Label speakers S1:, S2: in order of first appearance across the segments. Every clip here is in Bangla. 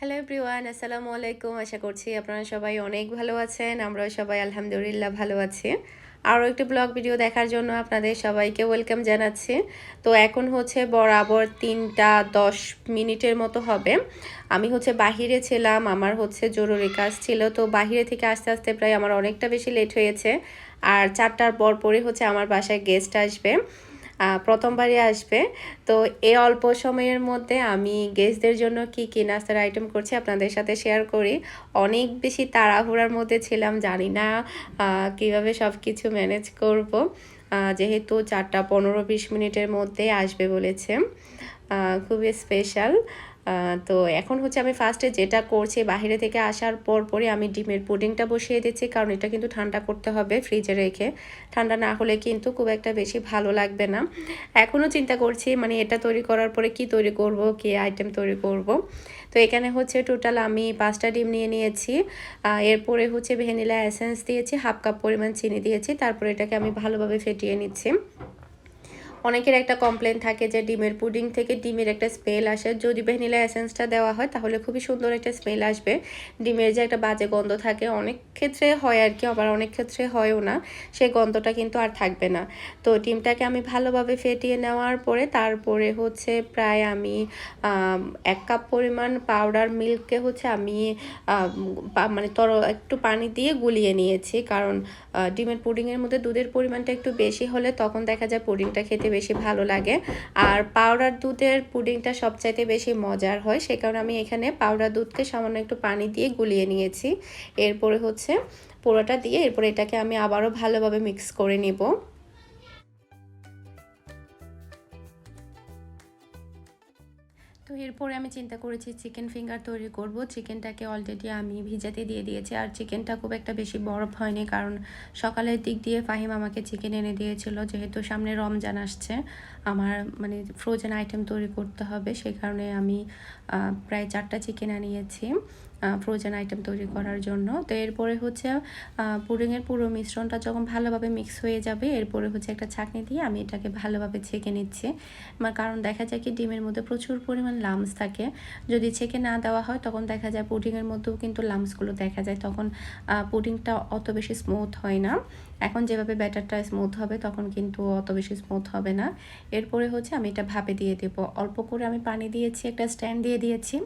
S1: হ্যালো এভরিওয়ান আসসালামু আলাইকুম আশা করছি আপনারা সবাই অনেক ভালো আছেন। আমরাও সবাই আলহামদুলিল্লাহ ভালো আছি। আরও একটি ব্লগ ভিডিও দেখার জন্য আপনাদের সবাইকে ওয়েলকাম জানাচ্ছি। তো এখন হচ্ছে বরাবর তিনটা দশ মিনিটের মতো হবে। আমি হচ্ছে বাহিরে ছিলাম, আমার হচ্ছে জরুরি কাজ ছিল। তো বাহিরে থেকে আস্তে আস্তে প্রায় আমার অনেকটা বেশি লেট হয়েছে। আর চারটার পর পরে হচ্ছে আমার বাসায় গেস্ট আসবে। প্রথমবারই আসবে। তো এই অল্প সময়ের মধ্যে আমি গেস্টদের জন্য কি কী নাস্তার আইটেম করছি আপনাদের সাথে শেয়ার করি। অনেক বেশি তাড়াহুড়ার মধ্যে ছিলাম, জানি না কীভাবে সব কিছু ম্যানেজ করব যেহেতু চারটা পনেরো বিশ মিনিটের মধ্যে আসবে বলেছে। খুবই স্পেশাল তো এখন হচ্ছে আমি ফার্স্টে যেটা করছি, বাহিরে থেকে আসার পর পরে আমি ডিমের পুডিংটা বসিয়ে দিচ্ছি, কারণ এটা কিন্তু ঠান্ডা করতে হবে ফ্রিজে রেখে। ঠান্ডা না হলে কিন্তু খুব একটা বেশি ভালো লাগবে না। এখনও চিন্তা করছি মানে এটা তৈরি করার পরে কি তৈরি করব, কি আইটেম তৈরি করব। তো এখানে হচ্ছে টোটাল আমি পাঁচটা ডিম নিয়ে নিয়েছি এরপরে হচ্ছে ভ্যানিলা এসেন্স দিয়েছি, হাফ কাপ পরিমাণ চিনি দিয়েছি, তারপরে এটাকে আমি ভালোভাবে ফেটিয়ে নিচ্ছি। অনেকের একটা কমপ্লেন থাকে যে ডিমের পুডিং থেকে ডিমের একটা স্মেল আসে। যদি ভ্যানিলা এসেন্সটা দেওয়া হয়, তাহলে খুবই সুন্দর একটা স্মেল আসবে। ডিমের যে একটা বাজে গন্ধ থাকে, অনেক ক্ষেত্রে হয় আর কি, আবার অনেক ক্ষেত্রে হয়ও না। সেই গন্ধটা কিন্তু আর থাকবে না। তো ডিমটাকে আমি ভালোভাবে ফেটিয়ে নেওয়ার পরে, তারপরে হচ্ছে প্রায় আমি এক কাপ পরিমাণ পাউডার মিল্ককে হচ্ছে আমি মানে তর, একটু পানি দিয়ে গুলিয়ে নিয়েছি। কারণ ডিমের পুডিংয়ের মধ্যে দুধের পরিমাণটা একটু বেশি হলে তখন দেখা যায় পুডিংটা খেতে বেশি ভালো লাগে। আর পাউডার দুধের পুডিংটা সবচাইতে বেশি মজার হয়। সে কারণে আমি এখানে পাউডার দুধকে সামান্য একটু পানি দিয়ে গুলিয়ে নিয়েছি। এরপরে হচ্ছে পোড়াটা দিয়ে এরপরে এটাকে আমি আবারও ভালোভাবে মিক্স করে নিব। এরপরে আমি চিন্তা করেছি চিকেন ফিঙ্গার তৈরি করব। চিকেনটাকে অলরেডি আমি ভিজাতে দিয়ে দিয়েছি। আর চিকেনটা খুব একটা বেশি বরফ হয়নি, কারণ সকালের দিক দিয়ে ফাহিম আমাকে চিকেন এনে দিয়েছিল। যেহেতু সামনে রমজান আসছে, আমার মানে ফ্রোজেন আইটেম তৈরি করতে হবে। সেই কারণে আমি প্রায় চারটা চিকেন আনিয়েছি। ফ্রোজেন আইটেম তৈরি করার জন্য। তো এরপরে হচ্ছে পুডিংয়ের পুরো মিশ্রণটা যখন ভালোভাবে মিক্স হয়ে যাবে, এরপরে হচ্ছে একটা ছাঁকনি দিয়ে আমি এটাকে ভালোভাবে ছেঁকে নিচ্ছি। আমার কারণ দেখা যায় কি, ডিমের মধ্যে প্রচুর পরিমাণ লামস থাকে। যদি ছেঁকে না দেওয়া হয়, তখন দেখা যায় পুডিংয়ের মধ্যেও কিন্তু লামসগুলো দেখা যায়। তখন পুডিংটা অত বেশি স্মুথ হয় না। এখন যেভাবে ব্যাটারটা স্মুথ হবে, তখন কিন্তু অত বেশি স্মুথ হবে না। এরপরে হচ্ছে আমি এটা ভাপে দিয়ে দেব। অল্প করে আমি পানি দিয়েছি, একটা স্ট্যান্ড দিয়ে দিয়েছি।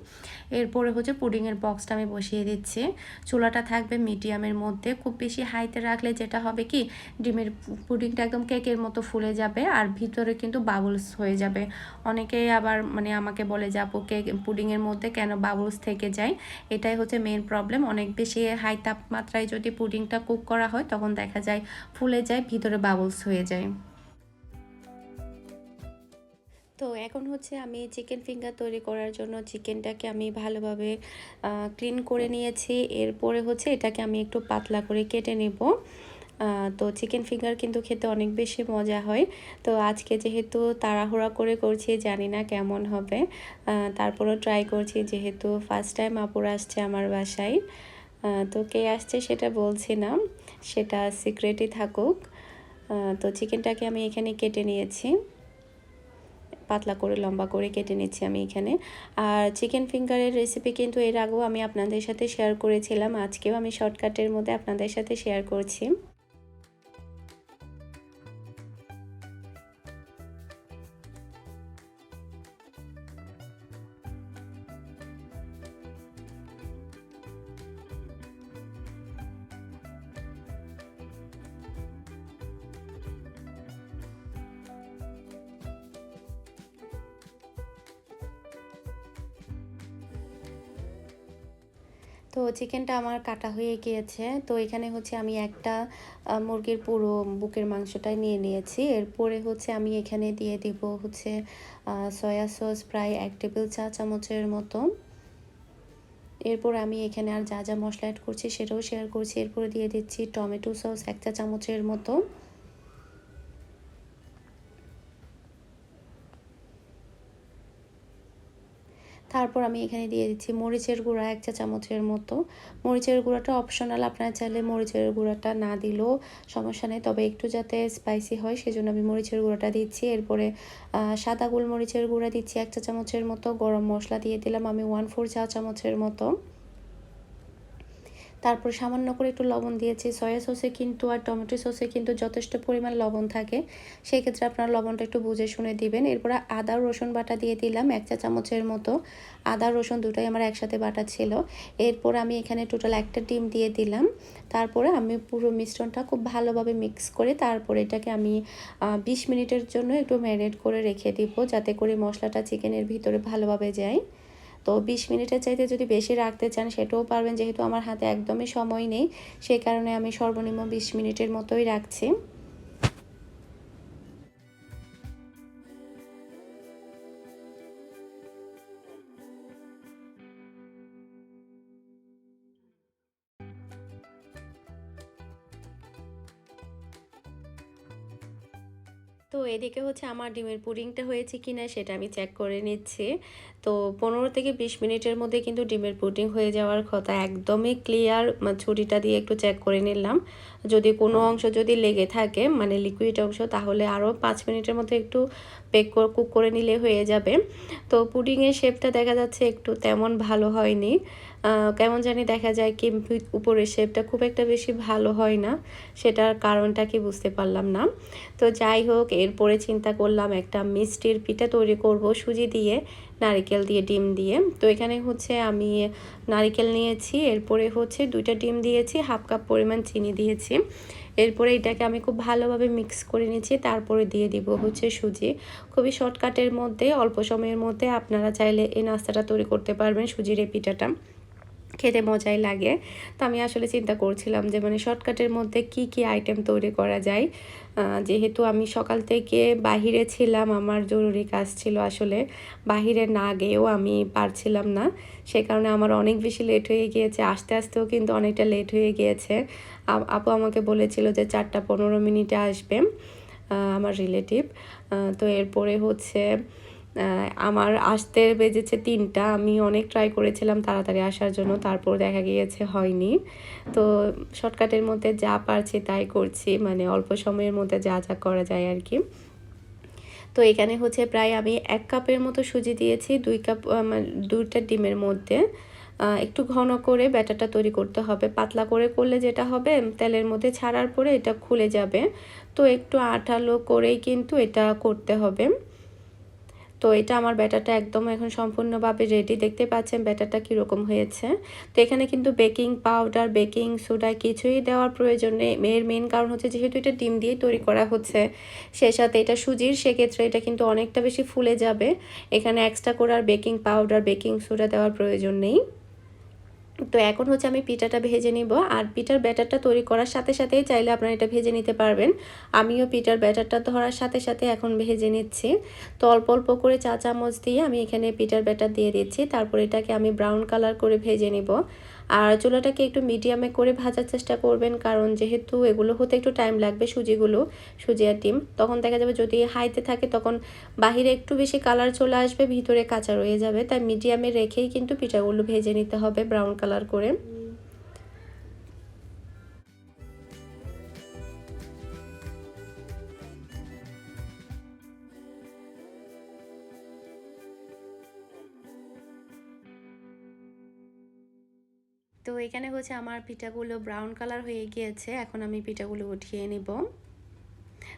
S1: এরপরে হচ্ছে পুডিংয়ের বক্সটা আমি বসিয়ে দিচ্ছি। চুলাটা থাকবে মিডিয়ামের মধ্যে। খুব বেশি হাইতে রাখলে যেটা হবে কি, ডিমের পুডিংটা একদম কেকের মতো ফুলে যাবে আর ভিতরে কিন্তু বাবলস হয়ে যাবে। অনেকেই আবার মানে আমাকে বলে যাব কেক পুডিংয়ের মধ্যে কেন বাবলস থেকে যায়? এটাই হচ্ছে মেন প্রবলেম অনেক বেশি হাই তাপমাত্রায় যদি পুডিংটা কুক করা হয়, তখন দেখা যায় ফুলে যায়, ভিতরে বাবলস হয়ে যায়। তো এখন হচ্ছে আমি চিকেন ফিঙ্গার তৈরি করার জন্য চিকেনটাকে আমি ভালোভাবে ক্লিন করে নিয়েছি। এরপরে হচ্ছে এটাকে আমি একটু পাতলা করে কেটে নেব। তো চিকেন ফিঙ্গার কিন্তু খেতে অনেক বেশি মজা হয়। তো আজকে যেহেতু তাড়াহুড়া করে করছি, জানি না কেমন হবে। তারপরও ট্রাই করছি, যেহেতু ফার্স্ট টাইম আপুর আসছে আমার বাসায়। তো কে আসছে সেটা বলছি না, সেটা সিক্রেটই থাকুক। তো চিকেনটাকে আমি এখানে কেটে নিয়েছি। পাতলা করে, লম্বা করে কেটে নিচ্ছি আমি এখানে। আর চিকেন ফিঙ্গারের রেসিপি কিন্তু এর আগেও আমি আপনাদের সাথে শেয়ার করেছিলাম, আজকেও আমি শর্টকাটের মধ্যে আপনাদের সাথে শেয়ার করছি। তো চিকেনটা আমার কাটা হয়ে গিয়েছে। তো এখানে হচ্ছে আমি একটা মুরগির পুরো বুকের মাংসটাই নিয়ে নিয়েছি। এরপরে হচ্ছে আমি এখানে দিয়ে দিব হচ্ছে সয়া সস প্রায় এক টেবিল চা চামচের মতো। এরপর আমি এখানে আর যা যা মশলা অ্যাড করছি সেটাও শেয়ার করছি। এরপরে দিয়ে দিচ্ছি টমেটো সস এক চা চামচের মতো। তারপর আমি এখানে দিয়ে দিচ্ছি মরিচের গুঁড়া এক চা চামচের মতো। মরিচের গুঁড়াটা অপশনাল আপনারা চাইলে মরিচের গুঁড়াটা না দিলেও সমস্যা নেই, তবে একটু যাতে স্পাইসি হয়, সেজন্য আমি মরিচের গুঁড়াটা দিচ্ছি। এরপরে সাদা গোলমরিচের গুঁড়া দিচ্ছি এক চা চামচের মতো, গরম মশলা দিয়ে দিলাম আমি ওয়ান ফোর চা চামচের মতো। তারপর সামান্য করে একটু লবণ দিয়েছি। সয়া সসে কিন্তু আর টমেটো সসে কিন্তু যথেষ্ট পরিমাণ লবণ থাকে। সেই ক্ষেত্রে আপনারা লবণটা একটু বুঝে শুনে দিবেন। এরপরে আদা, রসুন বাটা দিয়ে দিলাম এক চা চামচের মতো। আদা, রসুন দুটাই আমার একসাথে বাটা ছিল। এরপর আমি এখানে টোটাল একটা ডিম দিয়ে দিলাম। তারপরে আমি পুরো মিশ্রণটা খুব ভালোভাবে মিক্স করে তারপরে এটাকে আমি বিশ মিনিটের জন্য একটু ম্যারিনেট করে রেখে দিব। যাতে করে মশলাটা চিকেনের ভিতরে ভালোভাবে যায়। তো বিশ মিনিটের চাইতে যদি বেশি রাখতে চান, সেটাও পারবেন। যেহেতু আমার হাতে একদমই সময় নেই, সেই কারণে আমি সর্বনিম্ন বিশ মিনিটের মতোই রাখছি। তো এদিকে হচ্ছে আমার ডিমের পুডিংটা হয়েছে কি না সেটা আমি চেক করে নিচ্ছি। তো পনেরো থেকে বিশ মিনিটের মধ্যে কিন্তু ডিমের পুডিং হয়ে যাওয়ার কথা একদমই ক্লিয়ার ছুরিটা দিয়ে একটু চেক করে নিলাম। যদি কোনো অংশ যদি লেগে থাকে মানে লিকুইড অংশ তাহলে আরও পাঁচ মিনিটের মধ্যে একটু পেক কুক করে নিলে হয়ে যাবে। তো পুডিংয়ের শেপটা দেখা যাচ্ছে একটু তেমন ভালো হয়নি। কেমন জানি দেখা যায় কি উপরের শেপটা খুব একটা বেশি ভালো হয় না, সেটার কারণটা কি বুঝতে পারলাম না। তো যাই হোক, এরপরে চিন্তা করলাম একটা মিষ্টির পিঠা তৈরি করব, সুজি দিয়ে, নারিকেল দিয়ে, ডিম দিয়ে। তো এখানে হচ্ছে আমি নারিকেল নিয়েছি, এরপরে হচ্ছে দুইটা ডিম দিয়েছি, হাফ কাপ পরিমাণ চিনি দিয়েছি। এরপরে এটাকে আমি খুব ভালোভাবে মিক্স করে নিয়েছি তারপরে দিয়ে দিব হচ্ছে সুজি। খুবই শর্টকাটের মধ্যে, অল্প সময়ের মধ্যে আপনারা চাইলে এই নাস্তাটা তৈরি করতে পারবেন সুজির এই পিঠাটা। খেতে মজাই লাগে। তো আমি আসলে চিন্তা করছিলাম যে মানে শর্টকাটের মধ্যে কি কি আইটেম তৈরি করা যায়। যেহেতু আমি সকাল থেকে বাহিরে ছিলাম, আমার জরুরি কাজ ছিল আসলে বাহিরে না গিয়েও আমি পারছিলাম না। সে কারণে আমার অনেক বেশি লেট হয়ে গিয়েছে, আস্তে, আস্তেও কিন্তু অনেকটা লেট হয়ে গিয়েছে। আপু আমাকে বলেছিল যে, চারটা পনেরো মিনিটে আসবে আমার রিলেটিভ তো এরপরে হচ্ছে আমার আসতে বেজেছে তিনটা। আমি অনেক ট্রাই করেছিলাম তাড়াতাড়ি আসার জন্য, তারপর দেখা গিয়েছে হয়নি। তো শর্টকাটের মধ্যে যা পারছি তাই করছি মানে অল্প সময়ের মধ্যে যা যা করা যায় আর কি। তো এখানে হচ্ছে প্রায় আমি এক কাপের মতো সুজি দিয়েছি, দুই কাপ মানে দুইটা ডিমের মধ্যে। একটু ঘন করে ব্যাটারটা তৈরি করতে হবে। পাতলা করে করলে যেটা হবে, তেলের মধ্যে ছাড়ার পরে এটা খুলে যাবে। তো একটু আঠালো করেই কিন্তু এটা করতে হবে। তো এটা আমার ব্যাটারটা একদম এখন সম্পূর্ণভাবে রেডি দেখতে পাচ্ছেন ব্যাটারটা কীরকম হয়েছে। তো এখানে কিন্তু বেকিং পাউডার বেকিং সোডা কিছুই দেওয়ার প্রয়োজন নেই। এর মেন কারণ হচ্ছে যেহেতু এটা ডিম দিয়ে তৈরি করা হচ্ছে, সে সাথে এটা সুজির, সেক্ষেত্রে এটা কিন্তু অনেকটা বেশি ফুলে যাবে। এখানে এক্সট্রা করে আর বেকিং পাউডার বেকিং সোডা দেওয়ার প্রয়োজন নেই। তো এখন হচ্ছে আমি পিঠাটা ভেজে নিব। আর পিঠার ব্যাটারটা তৈরি করার সাথে সাথেই চাইলে আপনারা এটা ভেজে নিতে পারবেন। আমিও পিঠার ব্যাটারটা ধরার সাথে সাথে এখন ভেজে নিচ্ছি। তো অল্প অল্প করে চা চামচ দিয়ে আমি এখানে পিঠার ব্যাটার দিয়ে দিচ্ছি। তারপর এটাকে আমি ব্রাউন কালার করে ভেজে নিব। আর চুলাটাকে একটু মিডিয়ামে করে ভাজার চেষ্টা করবেন, কারণ যেহেতু এগুলো হতে একটু টাইম লাগবে সুজিগুলো সুজি আর ডিম, তখন দেখা যাবে যদি হাইতে থাকে তখন বাহিরে একটু বেশি কালার চলে আসবে, ভিতরে কাঁচা রয়ে যাবে, তাই মিডিয়ামে রেখেই কিন্তু পিঠাগুলো ভেজে নিতে হবে ব্রাউন কালার করে। তো এখানে হচ্ছে আমার পিঠাগুলো ব্রাউন কালার হয়ে গিয়েছে, এখন আমি পিঠাগুলো উঠিয়ে নিব।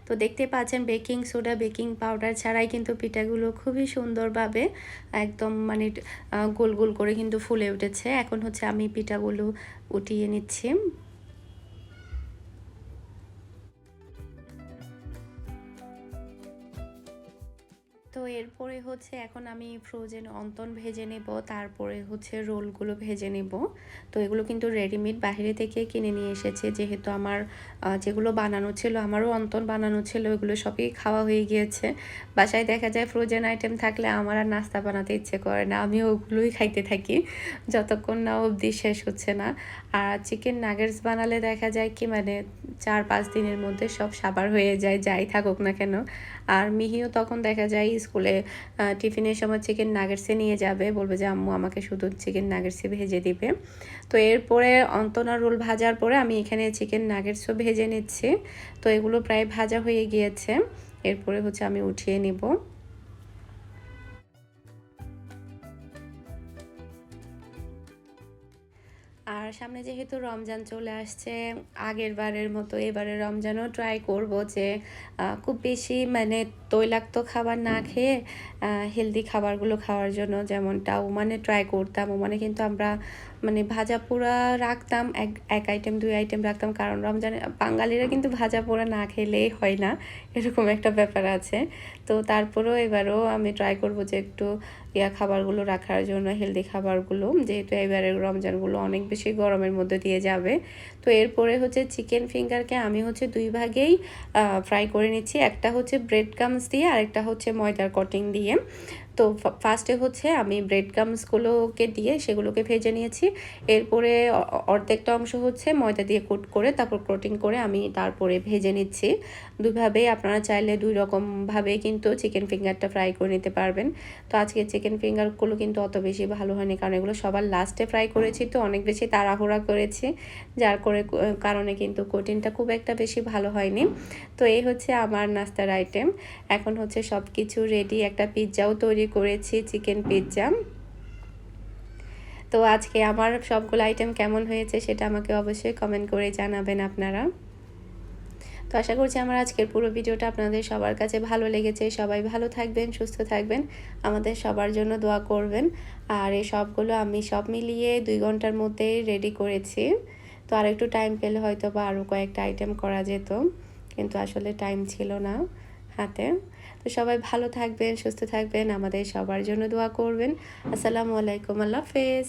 S1: তো দেখতে পাচ্ছেন বেকিং সোডা বেকিং পাউডার ছাড়াই কিন্তু পিঠাগুলো খুবই সুন্দরভাবে একদম মানে গোল গোল করে কিন্তু ফুলে উঠেছে। এখন হচ্ছে আমি পিঠাগুলো উঠিয়ে নিচ্ছি। তো এরপরে হচ্ছে এখন আমি ফ্রোজেন অন্তন ভেজে নেব, তারপরে হচ্ছে রোলগুলো ভেজে নেব। তো এগুলো কিন্তু রেডিমেড বাহিরে থেকে কিনে নিয়ে এসেছে, যেহেতু আমার যেগুলো বানানো ছিল, আমারও অন্তন বানানো ছিল এগুলো সবই খাওয়া হয়ে গিয়েছে। বাসায় দেখা যায় ফ্রোজেন আইটেম থাকলে আমার আর নাস্তা বানাতে ইচ্ছে করে না, আমি ওগুলোই খাইতে থাকি, যতক্ষণ না অবধি শেষ হচ্ছে না। আর চিকেন নাগেটস বানালে দেখা যায় কি মানে চার পাঁচ দিনের মধ্যে সব সাবার হয়ে যায়, যাই থাকুক না কেন। আর মিহিও তখন দেখা যায় স্কুলে টিফিনের সময় চিকেন নাগেটসে নিয়ে যাবে। বলবে যে, আম্মু আমাকে শুধু চিকেন নাগেটসে ভেজে দিবে। তো এরপরে অন্তনা রোল ভাজার পরে আমি এখানে চিকেন নাগেটসও ভেজে নিচ্ছি। তো এগুলো প্রায় ভাজা হয়ে গিয়েছে। এরপরে হচ্ছে আমি উঠিয়ে নিব। সামনে যেহেতু রমজান চলে আসছে, আগের বারের মতো এবারে রমজানও ট্রাই করব যে খুব বেশি মানে তৈলাক্ত খাবার না খেয়ে হেলদি খাবারগুলো খাওয়ার জন্য যেমনটা ওমানে ট্রাই করতাম, ওমানে কিন্তু আমরা মানে ভাজা পোড়া রাখতাম, এক এক আইটেম দুই আইটেম রাখতাম। কারণ রমজানে, বাঙালিরা কিন্তু ভাজা পোড়া না খেলেই হয় না। এরকম একটা ব্যাপার আছে। তো তারপরেও এবারও আমি ট্রাই করব যে একটু ইয়া খাবারগুলো রাখার জন্য হেলদি খাবারগুলো। যেহেতু এবারের রমজানগুলো অনেক বেশি গরমের মধ্যে দিয়ে যাবে। তো এরপরে হচ্ছে চিকেন ফিঙ্গারকে আমি হচ্ছে দুই ভাগেই ফ্রাই করে নিচ্ছি। একটা হচ্ছে ব্রেড কামস দিয়ে আর একটা হচ্ছে ময়দার কটিং দিয়ে। তো ফার্স্টে হচ্ছে আমি ব্রেড কামসগুলোকে দিয়ে সেগুলোকে ভেজে নিয়েছি। এরপরে অর্ধেকটা অংশ হচ্ছে ময়দা দিয়ে কুট করে তারপর কোটিং করে আমি তারপরে ভেজে নিচ্ছি। দুইভাবেই আপনারা চাইলে দুই রকমভাবে কিন্তু চিকেন ফিঙ্গারটা ফ্রাই করে নিতে পারবেন। তো আজকে চিকেন ফিঙ্গারগুলো কিন্তু অত বেশি ভালো হয়নি, কারণ এগুলো সবার লাস্টে ফ্রাই করেছি। তো অনেক বেশি তাড়াহুড়া করেছি, যার করে কারণে কিন্তু কোটিনটা খুব একটা বেশি ভালো হয়নি। তো এই হচ্ছে আমার নাস্তার আইটেম এখন হচ্ছে সব কিছু রেডি একটা পিৎজাও তৈরি করেছি চিকেন পিৎজা তো আজকে আমার সবগুলো আইটেম কেমন হয়েছে সেটা আমাকে অবশ্যই কমেন্ট করে জানাবেন আপনারা। তো আশা করছি আমার আজকের পুরো ভিডিওটা আপনাদের সবার কাছে ভালো লেগেছে। সবাই ভালো থাকবেন, সুস্থ থাকবেন। আমাদের সবার জন্য দোয়া করবেন। আর এই সবগুলো আমি সব মিলিয়ে দুই ঘণ্টার মধ্যেই রেডি করেছি। আর একটু টাইম পেলে হয়তো বা আরও কয়েকটা আইটেম করা যেত, কিন্তু আসলে টাইম ছিল না হাতে। তো সবাই ভালো থাকবেন, সুস্থ থাকবেন, আমাদের সবার জন্য দোয়া করবেন। আসসালামু আলাইকুম, আল্লাহ হাফেজ।